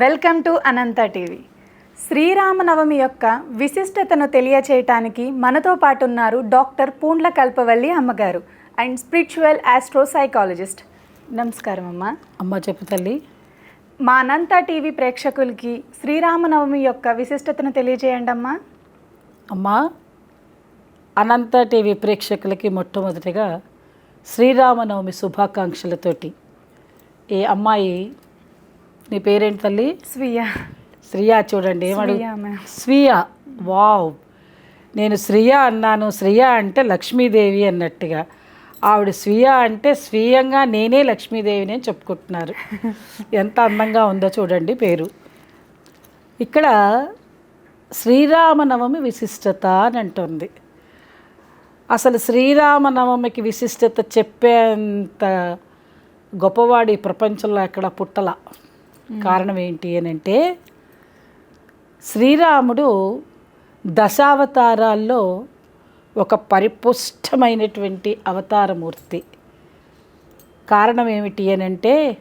Welcome to Anantha TV. Sriramanavami యొక్క విశిష్టతను తెలియచేయటానికి మనతో పాటు ఉన్నారు డాక్టర్ పూండ్ల కల్పవల్లి అమ్మగారు అండ్ స్పిరిచువల్ ఆస్ట్రో సైకాలజిస్ట్ నమస్కారం అమ్మా. అమ్మ చెప్పు తల్లి. మా అనంత టీవీ ప్రేక్షకులకి శ్రీరామనవమి యొక్క విశిష్టతను తెలియజేయండి అమ్మా. అమ్మ అనంత టీవీ ప్రేక్షకులకి మొట్టమొదటిగా శ్రీరామనవమి శుభాకాంక్షలతోటి ఏ అమ్మాయి నీ పేరేంటి తల్లి? స్వీయ శ్రియా చూడండి ఏమడు స్వీయ వావ్. నేను శ్రియ అన్నాను. శ్రియ అంటే లక్ష్మీదేవి అన్నట్టుగా. ఆవిడ స్వీయ అంటే స్వీయంగా నేనే లక్ష్మీదేవిని అని చెప్పుకుంటున్నారు. ఎంత అందంగా ఉందో చూడండి పేరు. ఇక్కడ శ్రీరామనవమి విశిష్టత అని అంటుంది. అసలు శ్రీరామనవమికి విశిష్టత చెప్పేంత గొప్పవాడు ప్రపంచంలో ఎక్కడ పుట్టల. కారణం ఏంటి అని అంటే శ్రీరాముడు దశావతారాల్లో ఒక పరిపుష్టమైనటువంటి అవతారమూర్తి. కారణం ఏమిటి అని అంటే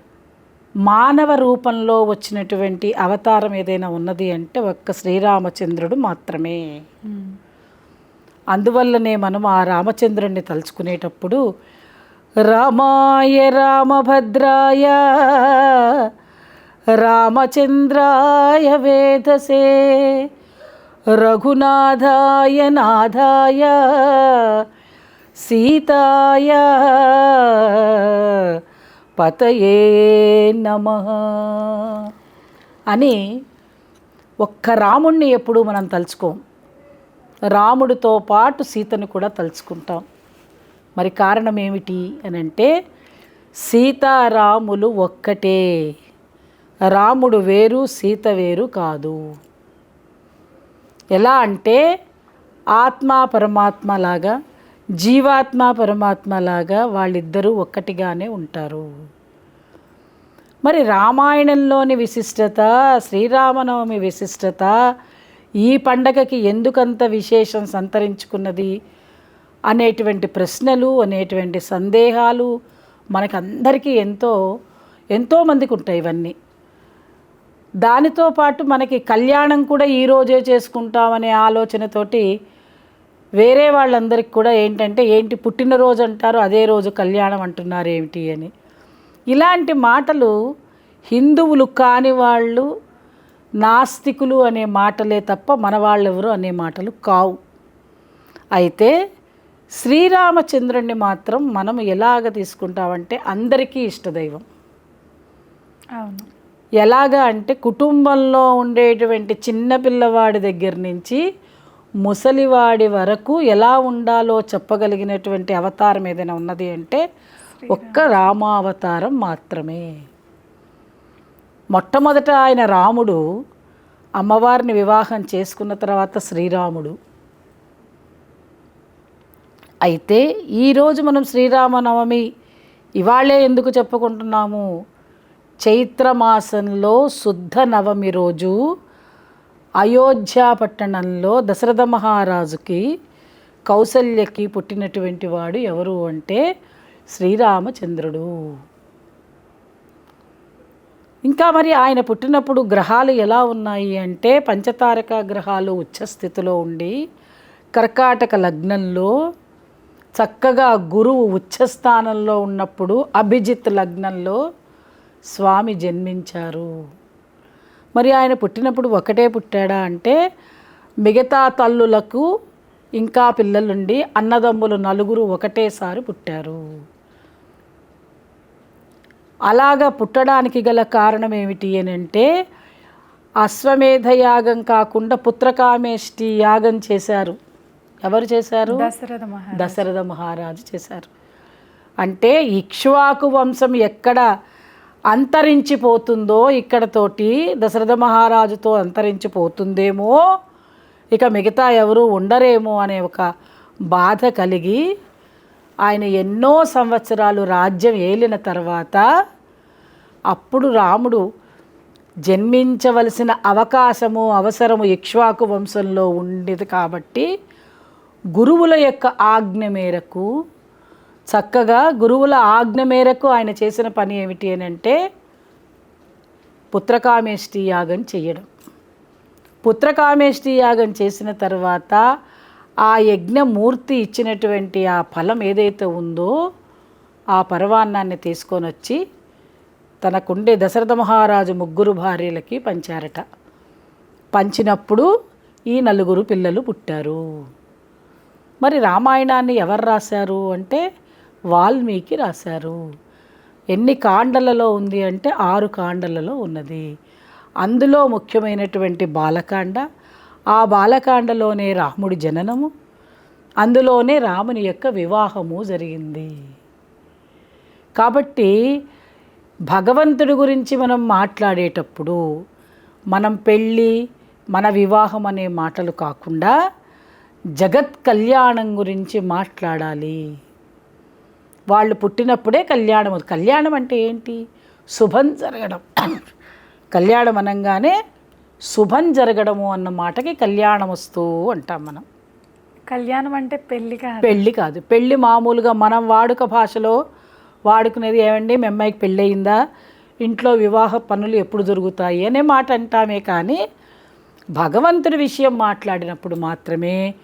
మానవ రూపంలో వచ్చినటువంటి అవతారం ఏదైనా ఉన్నది అంటే ఒక్క శ్రీరామచంద్రుడు మాత్రమే. అందువల్లనే మనం ఆ రామచంద్రుణ్ణి తలుచుకునేటప్పుడు రామాయ రామభద్రాయ రామచంద్రాయ వేదసే రఘునాథాయ నాథాయ సీతాయ పతయే నమ. అని ఒక్క రాముణ్ణి ఎప్పుడూ మనం తలుచుకోం. రాముడితో పాటు సీతను కూడా తలుచుకుంటాం. మరి కారణం ఏమిటి అని అంటే సీతారాములు ఒక్కటే. రాముడు వేరు సీత వేరు కాదు. ఎలా అంటే ఆత్మ పరమాత్మ లాగా జీవాత్మ పరమాత్మ లాగా వాళ్ళిద్దరూ ఒక్కటిగానే ఉంటారు. మరి రామాయణంలోని విశిష్టత శ్రీరామనవమి విశిష్టత ఈ పండగకి ఎందుకంత విశేషం సంతరించుకున్నది అనేటువంటి ప్రశ్నలు అనేటువంటి సందేహాలు మనకందరికీ ఎంతో ఎంతోమందికి ఉంటాయి ఇవన్నీ. దానితో పాటు మనకి కళ్యాణం కూడా ఈ రోజే చేసుకుంటామనే ఆలోచనతోటి వేరే వాళ్ళందరికీ కూడా ఏంటంటే ఏంటి పుట్టినరోజు అంటారు అదే రోజు కళ్యాణం అంటున్నారు ఏమిటి అని. ఇలాంటి మాటలు హిందువులు కాని వాళ్ళు నాస్తికులు అనే మాటలే తప్ప మన వాళ్ళెవరు అనే మాటలు కావు. అయితే శ్రీరామచంద్రుణ్ణి మాత్రం మనం ఎలాగ తీసుకుంటామంటే అందరికీ ఇష్టదైవం. అవును. ఎలాగా అంటే కుటుంబంలో ఉండేటువంటి చిన్న పిల్లవాడి దగ్గర నుంచి ముసలివాడి వరకు ఎలా ఉండాలో చెప్పగలిగినటువంటి అవతారం ఏదైనా ఉన్నది అంటే ఒక్క రామావతారం మాత్రమే. మొట్టమొదట ఆయన రాముడు అమ్మవారిని వివాహం చేసుకున్న తర్వాత శ్రీరాముడు. అయితే ఈరోజు మనం శ్రీరామనవమి ఇవాళే ఎందుకు చెప్పుకుంటున్నాము? చైత్రమాసంలో శుద్ధ నవమి రోజు అయోధ్య పట్టణంలో దశరథ మహారాజుకి కౌసల్యకి పుట్టినటువంటి వాడు ఎవరు అంటే శ్రీరామచంద్రుడు. ఇంకా మరి ఆయన పుట్టినప్పుడు గ్రహాలు ఎలా ఉన్నాయి అంటే పంచతారక గ్రహాలు ఉచ్చస్థితిలో ఉండి కర్కాటక లగ్నంలో చక్కగా గురువు ఉచ్చస్థానంలో ఉన్నప్పుడు అభిజిత్ లగ్నంలో స్వామి జన్మించారు. మరి ఆయన పుట్టినప్పుడు ఒకటే పుట్టాడా అంటే మిగతా తల్లులకు ఇంకా పిల్లలుండి అన్నదమ్ములు నలుగురు ఒకటేసారి పుట్టారు. అలాగా పుట్టడానికి గల కారణం ఏమిటి అని అంటే అశ్వమేధ యాగం కాకుండా పుత్రకామేష్టి యాగం చేశారు. ఎవరు చేశారు? దశరథ మహా దశరథ మహారాజు చేశారు. అంటే ఇక్ష్వాకు వంశం ఎక్కడ అంతరించిపోతుందో ఇక్కడతోటి దశరథ మహారాజుతో అంతరించిపోతుందేమో ఇక మిగతా ఎవరు ఉండరేమో అనే ఒక బాధ కలిగి ఆయన ఎన్నో సంవత్సరాలు రాజ్యం ఏలిన తర్వాత అప్పుడు రాముడు జన్మించవలసిన అవకాశము అవసరము ఇక్ష్వాకు వంశంలో ఉండేది కాబట్టి గురువుల యొక్క ఆజ్ఞ మేరకు చక్కగా గురువుల ఆజ్ఞ మేరకు ఆయన చేసిన పని ఏమిటి అని అంటే పుత్రకామేష్టి యాగం చేయడం. పుత్రకామేష్టి యాగం చేసిన తర్వాత ఆ యజ్ఞమూర్తి ఇచ్చినటువంటి ఆ ఫలం ఏదైతే ఉందో ఆ పరవాన్నాన్ని తీసుకొని వచ్చి తనకుండే దశరథ మహారాజు ముగ్గురు భార్యలకి పంచారట. పంచినప్పుడు ఈ నలుగురు పిల్లలు పుట్టారు. మరి రామాయణాన్ని ఎవరు రాశారు అంటే వాల్మీకి రాశారు. ఎన్ని కాండలలో ఉంది అంటే ఆరు కాండలలో ఉన్నది. అందులో ముఖ్యమైనటువంటి బాలకాండ ఆ బాలకాండలోనే రాముడి జననము అందులోనే రాముని యొక్క వివాహము జరిగింది. కాబట్టి భగవంతుడి గురించి మనం మాట్లాడేటప్పుడు మనం పెళ్ళి మన వివాహం అనే మాటలు కాకుండా జగత్ కళ్యాణం గురించి మాట్లాడాలి. వాళ్ళు పుట్టినప్పుడే కళ్యాణం. కళ్యాణం అంటే ఏంటి? శుభం జరగడం. కళ్యాణం అనగానే శుభం జరగడము అన్న మాటకి కళ్యాణం వస్తూ అంటాం మనం. కళ్యాణం అంటే పెళ్ళి కాదు. పెళ్ళి కాదు. పెళ్ళి మామూలుగా మనం వాడుక భాషలో వాడుకునేది ఏమండి? మీ అమ్మాయికి పెళ్ళి అయిందా ఇంట్లో వివాహ పనులు ఎప్పుడు జరుగుతాయి? అనే మాట అంటామే కానీ భగవంతుడి విషయం మాట్లాడినప్పుడు మాత్రమే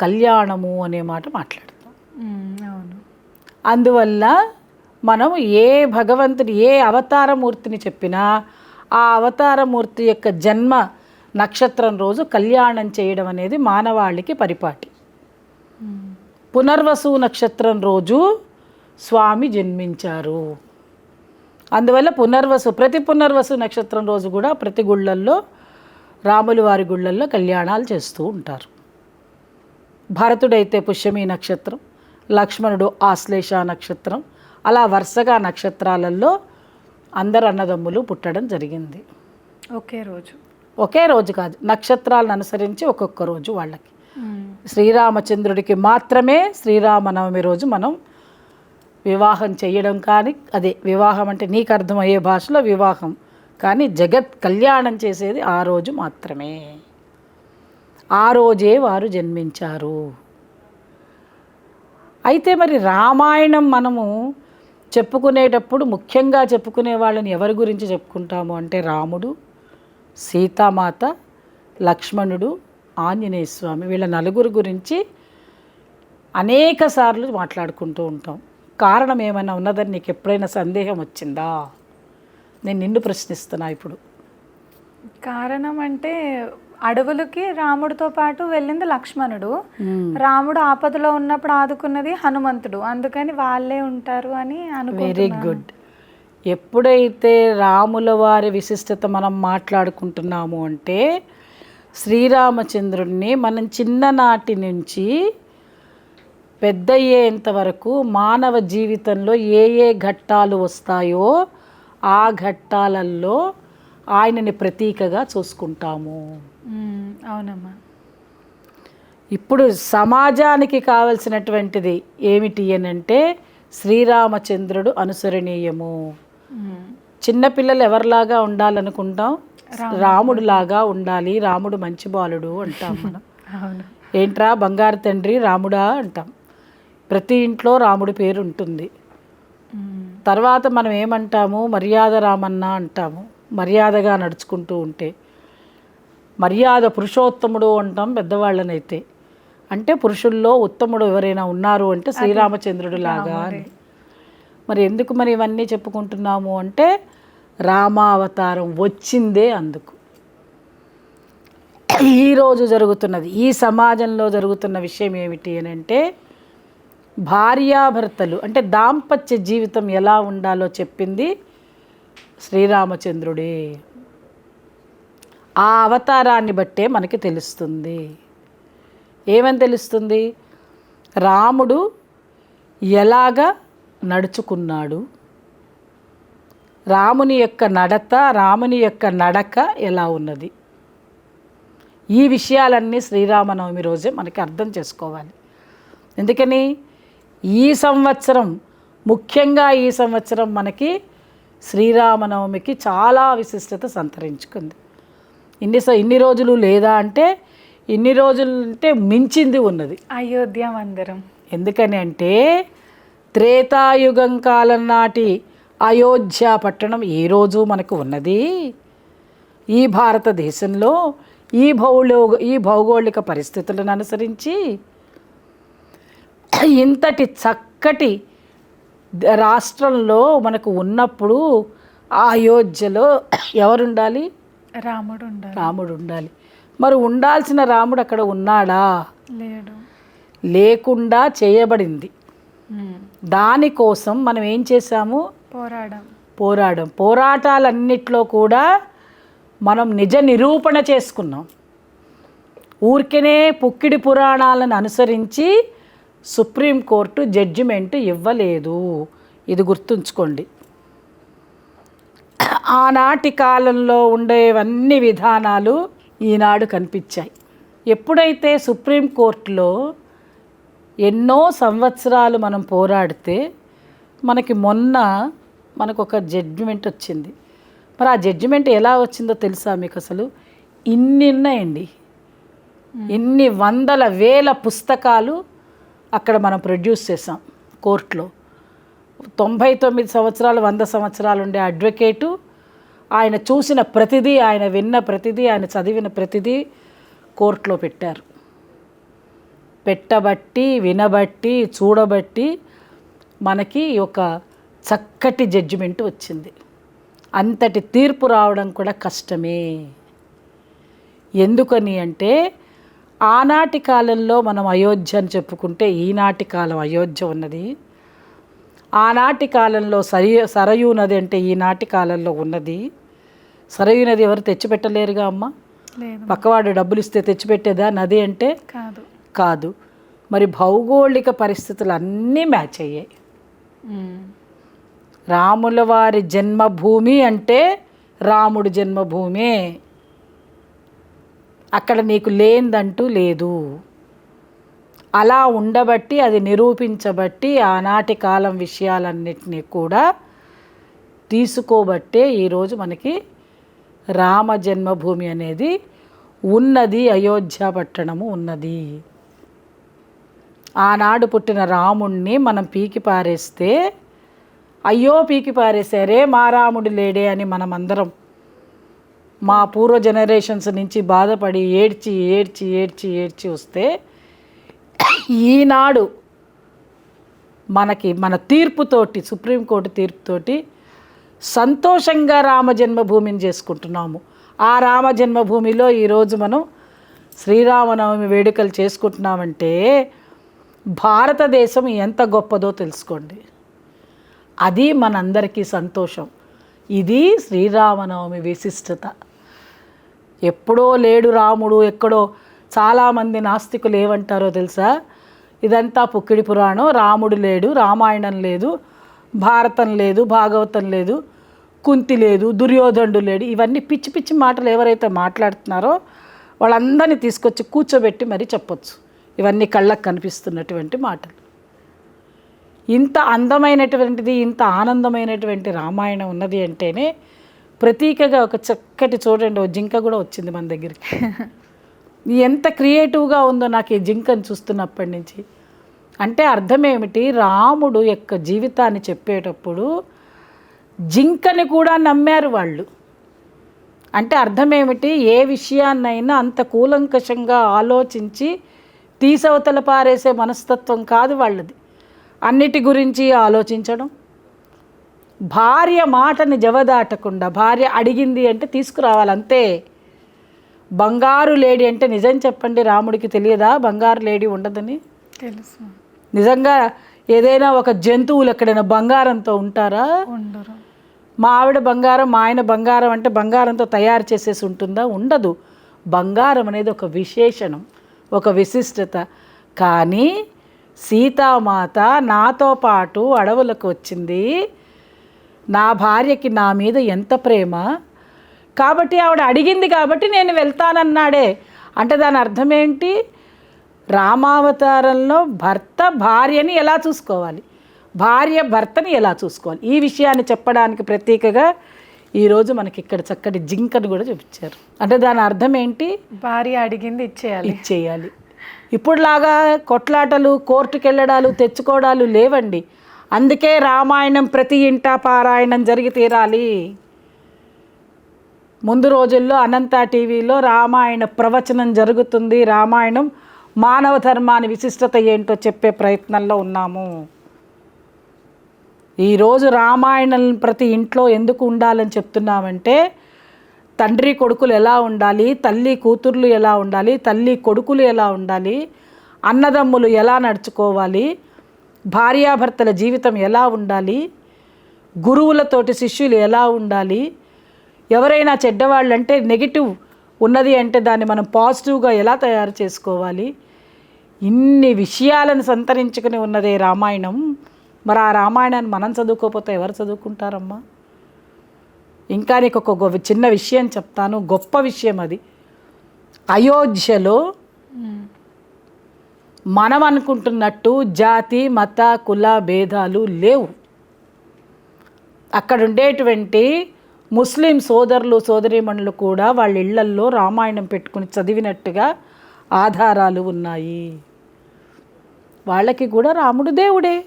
కళ్యాణము అనే మాట మాట్లాడతాం. అవును. అందువల్ల మనం ఏ భగవంతుని ఏ అవతారమూర్తిని చెప్పినా ఆ అవతారమూర్తి యొక్క జన్మ నక్షత్రం రోజు కళ్యాణం చేయడం అనేది మానవాళికి పరిపాటి. పునర్వసు నక్షత్రం రోజు స్వామి జన్మించారు. అందువల్ల పునర్వసు ప్రతి పునర్వసు నక్షత్రం రోజు కూడా ప్రతి గుళ్ళల్లో రాములు వారి గుళ్ళల్లో కళ్యాణాలు చేస్తూ ఉంటారు. భరతుడైతే పుష్యమి నక్షత్రం. లక్ష్మణుడు ఆశ్లేష నక్షత్రం అలా వరుసగా నక్షత్రాలలో అందరు అన్నదమ్ములు పుట్టడం జరిగింది. ఒకే రోజు. ఒకే రోజు కాదు నక్షత్రాలను అనుసరించి ఒక్కొక్క రోజు వాళ్ళకి. శ్రీరామచంద్రుడికి మాత్రమే శ్రీరామనవమి రోజు మనం వివాహం చేయడం కానీ అదే వివాహం అంటే నీకు అర్థమయ్యే భాషలో వివాహం కానీ జగత్ కళ్యాణం చేసేది ఆ రోజు మాత్రమే. ఆ రోజే వారు జన్మించారు. అయితే మరి రామాయణం మనము చెప్పుకునేటప్పుడు ముఖ్యంగా చెప్పుకునే వాళ్ళని ఎవరి గురించి చెప్పుకుంటాము అంటే రాముడు సీతామాత లక్ష్మణుడు ఆంజనేయ స్వామి వీళ్ళ నలుగురు గురించి అనేక సార్లు మాట్లాడుకుంటూ ఉంటాం. కారణం ఏమైనా ఉన్నదని నీకు ఎప్పుడైనా సందేహం వచ్చిందా? నేను నిన్ను ప్రశ్నిస్తున్నా ఇప్పుడు. కారణం అంటే అడవులకి రాముడితో పాటు వెళ్ళింది లక్ష్మణుడు. రాముడు ఆపదలో ఉన్నప్పుడు ఆదుకున్నది హనుమంతుడు. అందుకని వాళ్ళే ఉంటారు అని వెరీ అనుకుంటున్నాను గుడ్ ఎప్పుడైతే రాముల వారి విశిష్టత మనం మాట్లాడుకుంటున్నాము అంటే శ్రీరామచంద్రుడిని మనం చిన్ననాటి నుంచి పెద్దయ్యేంత వరకు మానవ జీవితంలో ఏ ఏ ఘట్టాలు వస్తాయో ఆ ఘట్టాలలో ఆయనని ప్రతీకగా చూసుకుంటాము. అవునమ్మా. ఇప్పుడు సమాజానికి కావలసినటువంటిది ఏమిటి అని అంటే శ్రీరామచంద్రుడు అనుసరణీయము. చిన్నపిల్లలు ఎవరిలాగా ఉండాలనుకుంటాం? రాముడిలాగా ఉండాలి రాముడు మంచి బాలుడు అంటాం మనం. ఏంట్రా బంగారు తండ్రి రాముడా అంటాం. ప్రతి ఇంట్లో రాముడి పేరు ఉంటుంది. తర్వాత మనం ఏమంటాము? మర్యాద రామన్న అంటాము. మర్యాదగా నడుచుకుంటూ ఉంటే. మర్యాద పురుషోత్తముడు అంటాం పెద్దవాళ్ళనైతే. అంటే పురుషుల్లో ఉత్తముడు ఎవరైనా ఉన్నారు అంటే శ్రీరామచంద్రుడు లాగా అని. మరి ఎందుకు మరి ఇవన్నీ చెప్పుకుంటున్నాము అంటే రామావతారం వచ్చిందే అందుకు. ఈరోజు జరుగుతున్నది ఈ సమాజంలో జరుగుతున్న విషయం ఏమిటి అని అంటే భార్యాభర్తలు అంటే దాంపత్య జీవితం ఎలా ఉండాలో చెప్పింది శ్రీరామచంద్రుడే. ఆ అవతారాన్ని బట్టే మనకి తెలుస్తుంది. ఏమని తెలుస్తుంది? రాముడు ఎలాగ నడుచుకున్నాడు? రాముని యొక్క నడత రాముని యొక్క నడక ఎలా ఉన్నది? ఈ విషయాలన్నీ శ్రీరామనవమి రోజే మనకి అర్థం చేసుకోవాలి. ఎందుకని? ఈ సంవత్సరం ముఖ్యంగా ఈ సంవత్సరం మనకి శ్రీరామనవమికి చాలా విశిష్టత సంతరించుకుంది. ఇన్ని స- ఇన్ని రోజులు లేదా అంటే ఇన్ని రోజులు అంటే మించింది ఉన్నది. అయోధ్య మందిరం. ఎందుకని అంటే త్రేతాయుగం కాలం నాటి అయోధ్య పట్టణం ఏ రోజు మనకు ఉన్నది? ఈ భారతదేశంలో ఈ భౌలో ఈ భౌగోళిక పరిస్థితులను అనుసరించి ఇంతటి చక్కటి రాష్ట్రంలో మనకు ఉన్నప్పుడు ఆ అయోధ్యలో ఎవరుండాలి? రాముడు ఉండాలి రాముడు ఉండాలి మరి ఉండాల్సిన రాముడు అక్కడ ఉన్నాడా? లేడు. లేకుండా చేయబడింది. దానికోసం మనం ఏం చేశాము? పోరాడం. పోరాడం. పోరాటాలన్నిట్లో కూడా మనం నిజ నిరూపణ చేసుకున్నాం. ఊరికనే పుక్కిడి పురాణాలను అనుసరించి సుప్రీంకోర్టు జడ్జిమెంట్ ఇవ్వలేదు. ఇది గుర్తుంచుకోండి. ఆనాటి కాలంలో ఉండేవన్నీ విధానాలు ఈనాడు కనిపించాయి. ఎప్పుడైతే సుప్రీంకోర్టులో ఎన్నో సంవత్సరాలు మనం పోరాడితే మనకి మొన్న మనకు ఒక జడ్జిమెంట్ వచ్చింది. మరి ఆ జడ్జిమెంట్ ఎలా వచ్చిందో తెలుసా మీకు అసలు? ఇన్ని ఉన్నాయండి. ఇన్ని వందల వేల పుస్తకాలు అక్కడ మనం ప్రొడ్యూస్ చేసాం కోర్టులో. తొంభై తొమ్మిది సంవత్సరాలు వంద సంవత్సరాలు ఉండే అడ్వకేటు. ఆయన చూసిన ప్రతిదీ ఆయన విన్న ప్రతిదీ ఆయన చదివిన ప్రతిదీ కోర్టులో పెట్టారు. పెట్టబట్టి వినబట్టి చూడబట్టి మనకి ఒక చక్కటి జడ్జిమెంట్ వచ్చింది. అంతటి తీర్పు రావడం కూడా కష్టమే. ఎందుకని అంటే ఆనాటి కాలంలో మనం అయోధ్య అని చెప్పుకుంటే ఈనాటి కాలం అయోధ్య ఉన్నది. ఆనాటి కాలంలో సరి సరయూ నది అంటే ఈనాటి కాలంలో ఉన్నది. సరయూ నది ఎవరు తెచ్చిపెట్టలేరుగా అమ్మ? పక్కవాడు డబ్బులు ఇస్తే తెచ్చిపెట్టేదా? నది అంటే కాదు. కాదు. మరి భౌగోళిక పరిస్థితులు అన్నీ మ్యాచ్ అయ్యాయి. రాముల వారి జన్మభూమి అంటే రాముడు జన్మభూమే. అక్కడ నీకు లేనిదంటూ లేదు. అలా ఉండబట్టి అది నిరూపించబట్టి ఆనాటి కాలం విషయాలన్నిటినీ కూడా తీసుకోబట్టే ఈరోజు మనకి రామ జన్మభూమి అనేది ఉన్నది అయోధ్య పట్టణము ఉన్నది. ఆనాడు పుట్టిన రాముణ్ణి మనం పీకి పారేస్తే అయ్యో పీకి పారేశారే మా రాముడు లేడే అని మనం అందరం మా పూర్వ జనరేషన్స్ నుంచి బాధపడి ఏడ్చి ఏడ్చి ఏడ్చి ఏడ్చి వస్తే ఈనాడు మనకి మన తీర్పుతోటి సుప్రీంకోర్టు తీర్పుతోటి సంతోషంగా రామజన్మభూమిని చేసుకుంటున్నాము. ఆ రామజన్మభూమిలో ఈరోజు మనం శ్రీరామనవమి వేడుకలు చేసుకుంటున్నామంటే భారతదేశం ఎంత గొప్పదో తెలుసుకోండి. అది మనందరికీ సంతోషం. ఇది శ్రీరామనవమి విశిష్టత. ఎప్పుడో లేడు రాముడు ఎక్కడో చాలామంది నాస్తికులు ఏమంటారో తెలుసా? ఇదంతా పుక్కిడి పురాణం. రాముడు లేడు రామాయణం లేదు భారతం లేదు భాగవతం లేదు కుంతి లేదు దుర్యోధనుడు లేడు. ఇవన్నీ పిచ్చి పిచ్చి మాటలు ఎవరైతే మాట్లాడుతున్నారో వాళ్ళందరినీ తీసుకొచ్చి కూర్చోబెట్టి మరీ చెప్పొచ్చు. ఇవన్నీ కళ్ళకు కనిపిస్తున్నటువంటి మాటలు. ఇంత అందమైనటువంటిది ఇంత ఆనందమైనటువంటి రామాయణం ఉన్నది అంటేనే ప్రతీకగా ఒక చక్కటి చూడండి ఓ జింక కూడా వచ్చింది మన దగ్గరికి. ఎంత క్రియేటివ్గా ఉందో నాకు ఈ జింకను చూస్తున్నప్పటి నుంచి. అంటే అర్థం ఏమిటి రాముడు యొక్క జీవితాన్ని చెప్పేటప్పుడు జింకని కూడా నమ్మారు వాళ్ళు. అంటే అర్థం ఏమిటి ఏ విషయాన్నైనా అంత కూలంకషంగా ఆలోచించి తీసవతల పారేసే మనస్తత్వం కాదు వాళ్ళది. అన్నిటి గురించి ఆలోచించడం. భార్య మాటని జవదాటకుండా భార్య అడిగింది అంటే తీసుకురావాలి అంతే. బంగారు లేడీ అంటే నిజం చెప్పండి రాముడికి తెలియదా? బంగారు లేడీ ఉండదని? తెలుసు. నిజంగా ఏదైనా ఒక జంతువులు ఎక్కడైనా బంగారంతో ఉంటారా? ఉండరు. మా ఆవిడ బంగారం మా ఆయన బంగారం అంటే బంగారంతో తయారు చేసేసి ఉంటుందా? ఉండదు. బంగారం అనేది ఒక విశేషణం ఒక విశిష్టత. కానీ సీతామాత నాతో పాటు అడవులకు వచ్చింది. నా భార్యకి నా మీద ఎంత ప్రేమ? కాబట్టి ఆవిడ అడిగింది కాబట్టి నేను వెళ్తానన్నాడే. అంటే దాని అర్థం ఏంటి? రామావతారంలో భర్త భార్యని ఎలా చూసుకోవాలి? భార్య భర్తని ఎలా చూసుకోవాలి? ఈ విషయాన్ని చెప్పడానికి ప్రత్యేకగా ఈరోజు మనకి ఇక్కడ చక్కటి జింకను కూడా చూపించారు. అంటే దాని అర్థం ఏంటి? భార్య అడిగింది ఇచ్చేయాలి. ఇచ్చేయాలి. ఇప్పుడులాగా కొట్లాటలు కోర్టుకు వెళ్ళడాలు తెచ్చుకోవడాలు లేవండి. అందుకే రామాయణం ప్రతి ఇంట పారాయణం జరిగి తీరాలి. ముందు రోజుల్లో అనంత టీవీలో రామాయణ ప్రవచనం జరుగుతుంది. రామాయణం మానవ ధర్మాన్ని విశిష్టత ఏంటో చెప్పే ప్రయత్నంలో ఉన్నాము. ఈరోజు రామాయణం ప్రతి ఇంట్లో ఎందుకు ఉండాలని చెప్తున్నామంటే తండ్రి కొడుకులు ఎలా ఉండాలి తల్లి కూతుర్లు ఎలా ఉండాలి తల్లి కొడుకులు ఎలా ఉండాలి అన్నదమ్ములు ఎలా నడుచుకోవాలి భార్యాభర్తల జీవితం ఎలా ఉండాలి గురువులతోటి శిష్యులు ఎలా ఉండాలి ఎవరైనా చెడ్డవాళ్ళు అంటే నెగిటివ్ ఉన్నది అంటే దాన్ని మనం పాజిటివ్గా ఎలా తయారు చేసుకోవాలి ఇన్ని విషయాలను సంతరించుకుని ఉన్నదే రామాయణం. మరి ఆ రామాయణాన్ని మనం చదువుకోకపోతే ఎవరు చదువుకుంటారమ్మా? ఇంకా నీకు ఒక గొప్ప చిన్న విషయం చెప్తాను. గొప్ప విషయం అది. అయోధ్యలో మనం అనుకుంటున్నట్టు జాతి మత కుల భేదాలు లేవు. అక్కడ ఉండేటువంటి ముస్లిం సోదరులు సోదరీమణులు కూడా వాళ్ళ ఇళ్ళల్లో రామాయణం పెట్టుకుని చదివినట్టుగా ఆధారాలు ఉన్నాయి. వాళ్ళకి కూడా రాముడు దేవుడే.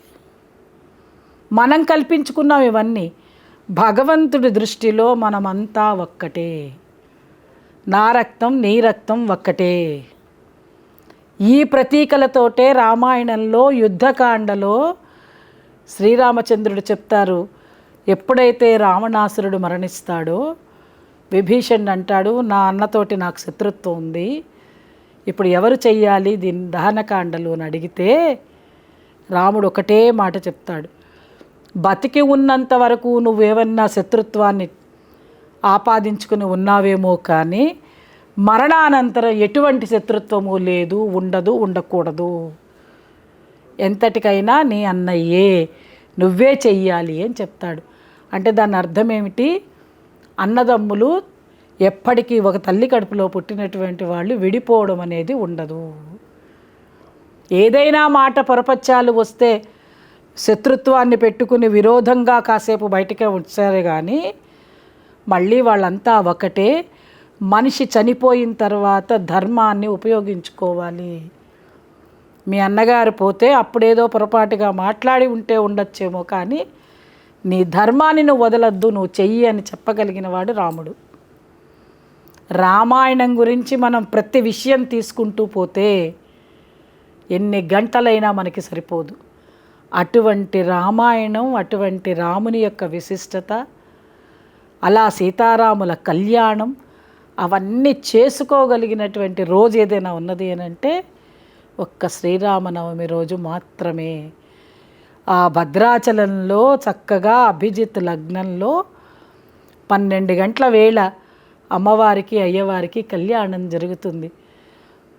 మనం కల్పించుకున్నాం ఇవన్నీ. భగవంతుడి దృష్టిలో మనమంతా ఒక్కటే. నా రక్తం నీ రక్తం ఒక్కటే. ఈ ప్రతీకలతోటే రామాయణంలో యుద్ధకాండలో శ్రీరామచంద్రుడు చెప్తారు ఎప్పుడైతే రావణాసురుడు మరణిస్తాడో విభీషణ్ అంటాడు నా అన్నతోటి నాకు శత్రుత్వం ఉంది. ఇప్పుడు ఎవరు చెయ్యాలి? దీని దహనకాండలు అని అడిగితే రాముడు ఒకటే మాట చెప్తాడు. బతికి ఉన్నంత వరకు నువ్వేమన్నా శత్రుత్వాన్ని ఆపాదించుకుని ఉన్నావేమో కానీ మరణానంతరం ఎటువంటి శత్రుత్వము లేదు ఉండదు ఉండకూడదు. ఎంతటికైనా నీ అన్నయ్యే నువ్వే చెయ్యాలి అని చెప్తాడు. అంటే దాని అర్థం ఏమిటి? అన్నదమ్ములు ఎప్పటికీ ఒక తల్లి కడుపులో పుట్టినటువంటి వాళ్ళు విడిపోవడం అనేది ఉండదు. ఏదైనా మాట పొరపచ్చాలు వస్తే శత్రుత్వాన్ని పెట్టుకుని విరోధంగా కాసేపు బయటకే ఉంచారు కానీ మళ్ళీ వాళ్ళంతా ఒకటే మనిషి చనిపోయిన తర్వాత ధర్మాన్ని ఉపయోగించుకోవాలి. మీ అన్నగారు పోతే అప్పుడేదో పొరపాటుగా మాట్లాడి ఉంటే ఉండొచ్చేమో కానీ నీ ధర్మాన్ని నువ్వు వదలద్దు నువ్వు చెయ్యి అని చెప్పగలిగిన వాడు రాముడు. రామాయణం గురించి మనం ప్రతి విషయం తీసుకుంటూ పోతే ఎన్ని గంటలైనా మనకి సరిపోదు. అటువంటి రామాయణం అటువంటి రాముని యొక్క విశిష్టత అలా సీతారాముల కళ్యాణం అవన్నీ చేసుకోగలిగినటువంటి రోజు ఏదైనా ఉన్నది అని అంటే ఒక్క శ్రీరామనవమి రోజు మాత్రమే. ఆ భద్రాచలంలో చక్కగా అభిజిత్ లగ్నంలో పన్నెండు గంటల వేళ అమ్మవారికి అయ్యవారికి కళ్యాణం జరుగుతుంది.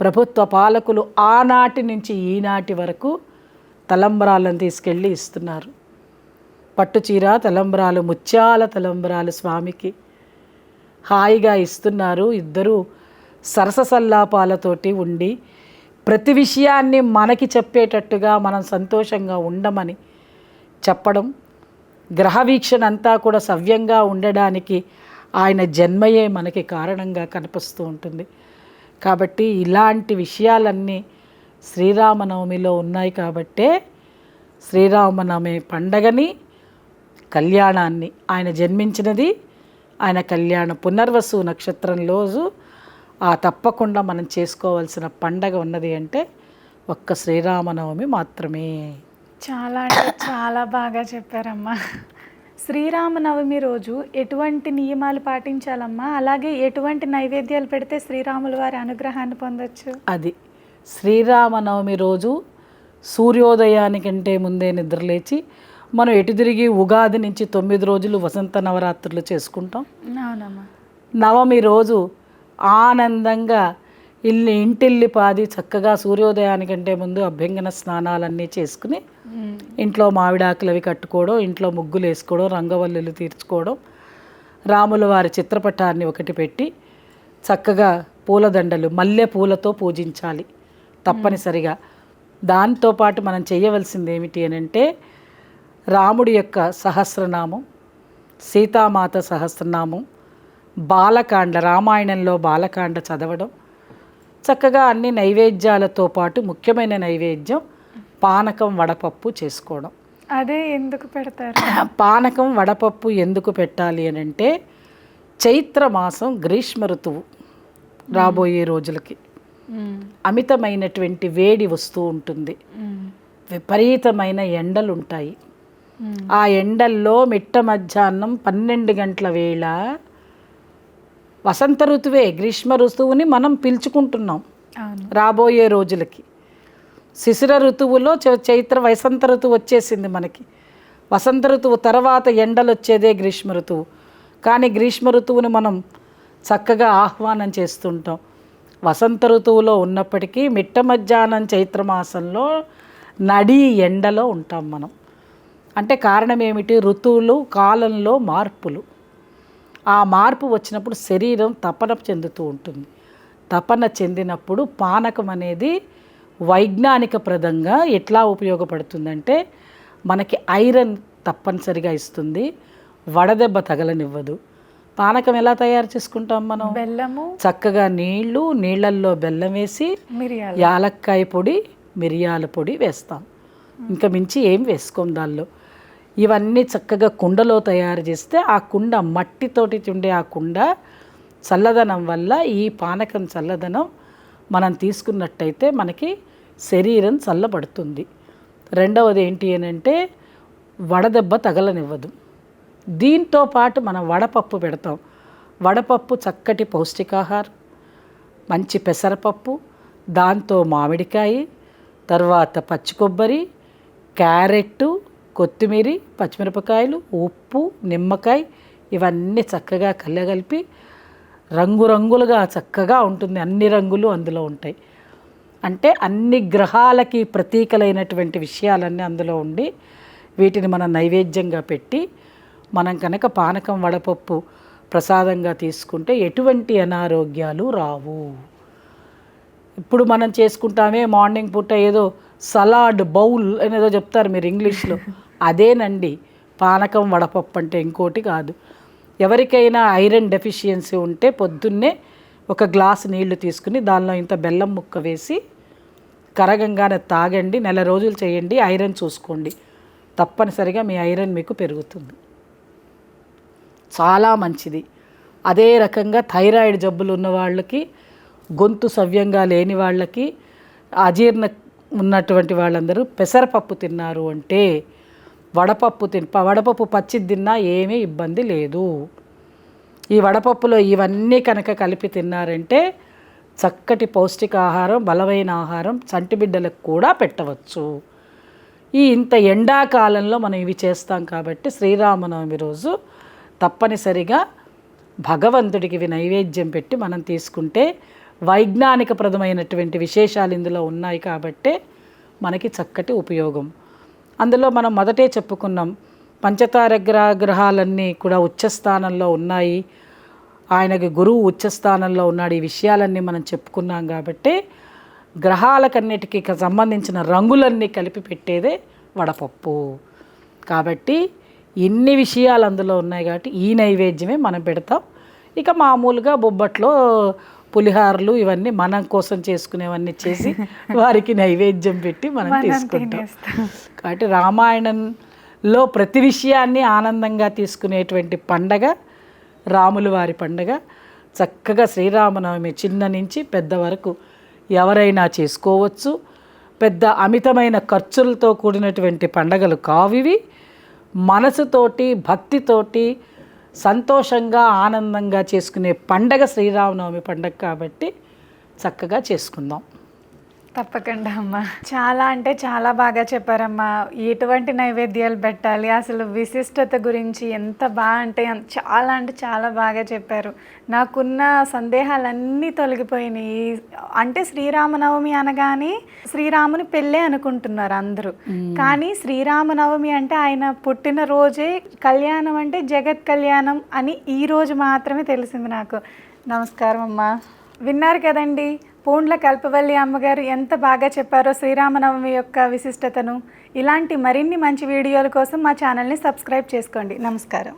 ప్రభుత్వ పాలకులు ఆనాటి నుంచి ఈనాటి వరకు తలంబరాలను తీసుకెళ్ళి ఇస్తున్నారు. పట్టుచీర తలంబరాలు ముత్యాల తలంబరాలు స్వామికి హాయిగా ఇస్తున్నారు. ఇద్దరు సరస సల్లాపాలతోటి ఉండి ప్రతి విషయాన్ని మనకి చెప్పేటట్టుగా మనం సంతోషంగా ఉండమని చెప్పడం గ్రహ వీక్షణ అంతా కూడా సవ్యంగా ఉండడానికి ఆయన జన్మయే మనకి కారణంగా కనిపిస్తూ ఉంటుంది. కాబట్టి ఇలాంటి విషయాలన్నీ శ్రీరామనవమిలో ఉన్నాయి కాబట్టే శ్రీరామనవమి పండగని కళ్యాణాన్ని ఆయన జన్మించినది ఆయన కళ్యాణ పునర్వసు నక్షత్రం రోజు ఆ తప్పకుండా మనం చేసుకోవాల్సిన పండగ ఉన్నది అంటే ఒక్క శ్రీరామనవమి మాత్రమే. చాలా అంటే చాలా బాగా చెప్పారమ్మా. శ్రీరామనవమి రోజు ఎటువంటి నియమాలు పాటించాలమ్మా? అలాగే ఎటువంటి నైవేద్యాలు పెడితే శ్రీరాముల వారి అనుగ్రహాన్ని పొందొచ్చు? అది. శ్రీరామనవమి రోజు సూర్యోదయానికంటే ముందే నిద్రలేచి మనం ఎటు తిరిగి ఉగాది నుంచి తొమ్మిది రోజులు వసంత నవరాత్రులు చేసుకుంటాం. నవమి రోజు ఆనందంగా ఇల్లు ఇంటిల్లి పాది చక్కగా సూర్యోదయానికంటే ముందు అభ్యంగన స్నానాలన్నీ చేసుకుని. ఇంట్లో మామిడాకులు అవి కట్టుకోవడం ఇంట్లో ముగ్గులు వేసుకోవడం రంగవల్లులు తీర్చుకోవడం రాముల వారి చిత్రపటాన్ని ఒకటి పెట్టి చక్కగా పూలదండలు మల్లె పూలతో పూజించాలి తప్పనిసరిగా దాంతోపాటు మనం చేయవలసింది ఏమిటి అని అంటే రాముడి యొక్క సహస్రనామం సీతామాత సహస్రనామం బాలకాండ రామాయణంలో బాలకాండ చదవడం చక్కగా అన్ని నైవేద్యాలతో పాటు ముఖ్యమైన నైవేద్యం పానకం వడపప్పు చేసుకోవడం. అదే ఎందుకు పెడతారు? పానకం వడపప్పు ఎందుకు పెట్టాలి అని అంటే చైత్ర మాసం గ్రీష్మ ఋతువు రాబోయే రోజులకి. అమితమైనటువంటి వేడి వస్తూ ఉంటుంది. విపరీతమైన ఎండలు ఉంటాయి ఆ ఎండల్లో మిట్ట మధ్యాహ్నం పన్నెండు గంటల వేళ వసంత ఋతువే గ్రీష్మ ఋతువుని మనం పిలుచుకుంటున్నాం రాబోయే రోజులకి. శిశిర ఋతువులో చైత్ర వసంత ఋతువు వచ్చేసింది మనకి. వసంత ఋతువు తర్వాత ఎండలు వచ్చేదే గ్రీష్మ ఋతువు. కానీ గ్రీష్మ ఋతువుని మనం చక్కగా ఆహ్వానం చేస్తుంటాం. వసంత ఋతువులో ఉన్నప్పటికీ మిట్ట మధ్యాహ్నం చైత్ర మాసంలో నడి ఎండలో ఉంటాం మనం. అంటే కారణం ఏమిటి? ఋతువులు కాలంలో మార్పులు. ఆ మార్పు వచ్చినప్పుడు శరీరం తపన చెందుతూ ఉంటుంది. తపన చెందినప్పుడు పానకం అనేది వైజ్ఞానిక ప్రదంగా ఎట్లా ఉపయోగపడుతుందంటే మనకి ఐరన్ తప్పనిసరిగా ఇస్తుంది. వడదెబ్బ తగలనివ్వదు. పానకం ఎలా తయారు చేసుకుంటాం మనం? బెల్లము. చక్కగా నీళ్ళు నీళ్ళల్లో బెల్లం వేసి యాలక్కాయ పొడి మిరియాల పొడి వేస్తాం. ఇంకా మించి ఏం వేసుకోం దానిలో. ఇవన్నీ చక్కగా కుండలో తయారు చేస్తే ఆ కుండ మట్టితోటి ఉండే ఆ కుండ చల్లదనం వల్ల ఈ పానకం చల్లదనం మనం తీసుకున్నట్టయితే మనకి శరీరం చల్లబడుతుంది. రెండవది ఏంటి అని అంటే వడదెబ్బ తగలనివ్వదు. దీంతో పాటు మనం వడపప్పు పెడతాం. వడపప్పు చక్కటి పౌష్టికాహారం మంచి పెసరపప్పు దాంతో మామిడికాయ తర్వాత పచ్చి కొబ్బరి క్యారెట్ కొత్తిమీర పచ్చిమిరపకాయలు ఉప్పు నిమ్మకాయ ఇవన్నీ చక్కగా కలగలిపి రంగురంగులుగా చక్కగా ఉంటుంది. అన్ని రంగులు అందులో ఉంటాయి. అంటే అన్ని గ్రహాలకి ప్రతీకలైనటువంటి విషయాలన్నీ అందులో ఉండి వీటిని మనం నైవేద్యంగా పెట్టి మనం కనుక పానకం వడపప్పు ప్రసాదంగా తీసుకుంటే ఎటువంటి అనారోగ్యాలు రావు. ఇప్పుడు మనం చేసుకుంటామే మార్నింగ్ పూట ఏదో సలాడ్ బౌల్ అనేదో చెప్తారు మీరు ఇంగ్లీష్లో. అదేనండి. పానకం వడపప్పు అంటే ఇంకోటి కాదు. ఎవరికైనా ఐరన్ డెఫిషియన్సీ ఉంటే పొద్దున్నే ఒక గ్లాస్ నీళ్ళు తీసుకుని దానిలో ఇంత బెల్లం ముక్క వేసి కరగంగానే తాగండి. నెల రోజులు చేయండి. ఐరన్ చూసుకోండి. తప్పనిసరిగా మీ ఐరన్ మీకు పెరుగుతుంది. చాలా మంచిది. అదే రకంగా థైరాయిడ్ జబ్బులు ఉన్న వాళ్ళకి గొంతు సవ్యంగా లేని వాళ్ళకి అజీర్ణ ఉన్నటువంటి వాళ్ళందరూ పెసరపప్పు తిన్నారు అంటే వడపప్పు తిన్ వడపప్పు పచ్చి తిన్నా ఏమీ ఇబ్బంది లేదు. ఈ వడపప్పులో ఇవన్నీ కనుక కలిపి తిన్నారంటే చక్కటి పౌష్టికాహారం బలమైన ఆహారం చంటి బిడ్డలకు కూడా పెట్టవచ్చు. ఈ ఇంత ఎండాకాలంలో మనం ఇవి చేస్తాం కాబట్టి శ్రీరామనవమి రోజు తప్పనిసరిగా భగవంతుడికి ఇవి నైవేద్యం పెట్టి మనం తీసుకుంటే వైజ్ఞానికప్రదమైనటువంటి విశేషాలు ఇందులో ఉన్నాయి కాబట్టే మనకి చక్కటి ఉపయోగం. అందులో మనం మొదటే చెప్పుకున్నాం. పంచతార గ్రహ గ్రహాలన్నీ కూడా ఉచ్చస్థానంలో ఉన్నాయి. ఆయనకి గురువు ఉచ్చస్థానంలో ఉన్నాడు. ఈ విషయాలన్నీ మనం చెప్పుకున్నాం కాబట్టి గ్రహాలకన్నిటికీ సంబంధించిన రంగులన్నీ కలిపి పెట్టేదే వడపప్పు. కాబట్టి ఇన్ని విషయాలు అందులో ఉన్నాయి కాబట్టి ఈ నైవేద్యమే మనం పెడతాం. ఇక మామూలుగా బొబ్బట్లో పులిహారలు ఇవన్నీ మనం కోసం చేసుకునేవన్నీ చేసి వారికి నైవేద్యం పెట్టి మనం తీసుకుంటాం. కాబట్టి రామాయణంలో ప్రతి విషయాన్ని ఆనందంగా తీసుకునేటువంటి పండగ రాముల వారి పండగ చక్కగా శ్రీరామనవమి చిన్న నుంచి పెద్ద వరకు ఎవరైనా చేసుకోవచ్చు. పెద్ద అమితమైన ఖర్చులతో కూడినటువంటి పండగలు కావివి. మనసుతోటి భక్తితోటి సంతోషంగా ఆనందంగా చేసుకునే పండగ శ్రీరామనవమి పండగ కాబట్టి చక్కగా చేసుకుందాం. తప్పకుండా అమ్మా. చాలా అంటే చాలా బాగా చెప్పారమ్మా. ఎటువంటి నైవేద్యాలు పెట్టాలి? అసలు విశిష్టత గురించి ఎంత బాగా అంటే చాలా అంటే చాలా బాగా చెప్పారు. నాకున్న సందేహాలన్నీ తొలగిపోయినాయి. అంటే శ్రీరామనవమి అనగానే శ్రీరాముని పెళ్ళే అనుకుంటున్నారు అందరూ. కానీ శ్రీరామనవమి అంటే ఆయన పుట్టిన రోజే కళ్యాణం అంటే జగత్ కళ్యాణం అని ఈ రోజు మాత్రమే తెలిసింది నాకు. నమస్కారం అమ్మా. విన్నారు కదండి? పూండ్ల కల్పవల్లి అమ్మగారు ఎంత బాగా చెప్పారో శ్రీరామనవమి యొక్క విశిష్టతను. ఇలాంటి మరిన్ని మంచి వీడియోల కోసం మా ఛానల్ని సబ్స్క్రైబ్ చేసుకోండి. నమస్కారం.